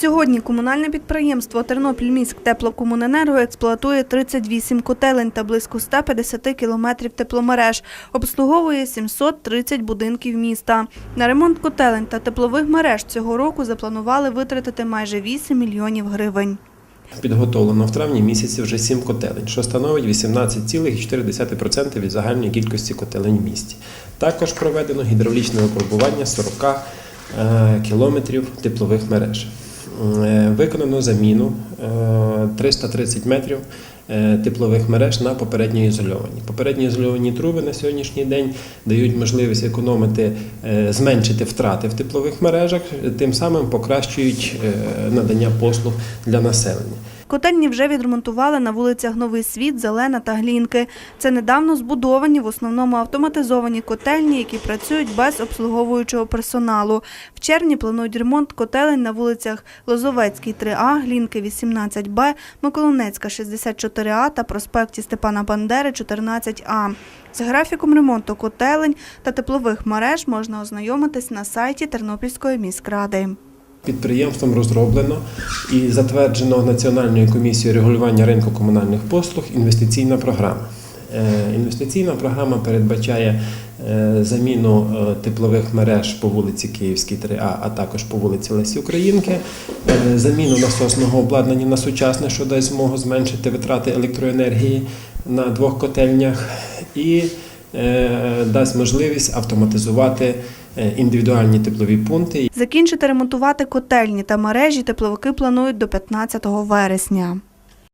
Сьогодні комунальне підприємство Тернопільміськ теплокомуненерго експлуатує 38 котелень та близько 150 кілометрів тепломереж, обслуговує 730 будинків міста. На ремонт котелень та теплових мереж цього року запланували витратити майже 8 мільйонів гривень. Підготовлено в травні місяці вже 7 котелень, що становить 18,4% від загальної кількості котелень в місті. Також проведено гідравлічне випробування 40 е, кілометрів теплових мереж. Е, Виконано заміну е, 330 метрів. е, теплових мереж на попередньо ізольовані. Попередньо ізольовані труби на сьогоднішній день дають можливість економити, е, зменшити втрати в теплових мережах, тим самим покращують е, надання послуг для населення. Котельні вже відремонтували на вулицях Новий Світ, Зелена та Глінки. Це недавно збудовані, в основному автоматизовані котельні, які працюють без обслуговуючого персоналу. В червні планують ремонт котелень на вулицях Лозовецький 3А, Глінки 18Б, Миколинецька 64А та проспекті Степана Бандери 14А. З графіком ремонту котелень та теплових мереж можна ознайомитись на сайті Тернопільської міськради. Підприємством розроблено і затверджено Національною комісією регулювання ринку комунальних послуг інвестиційна програма. Е, Інвестиційна програма передбачає е, заміну е, теплових мереж по вулиці Київській 3А, а також по вулиці Лесі Українки, заміну насосного обладнання на сучасне, що дасть змогу зменшити витрати електроенергії на двох котельнях, і дасть можливість автоматизувати індивідуальні теплові пункти. Закінчити ремонтувати котельні та мережі тепловики планують до 15 вересня.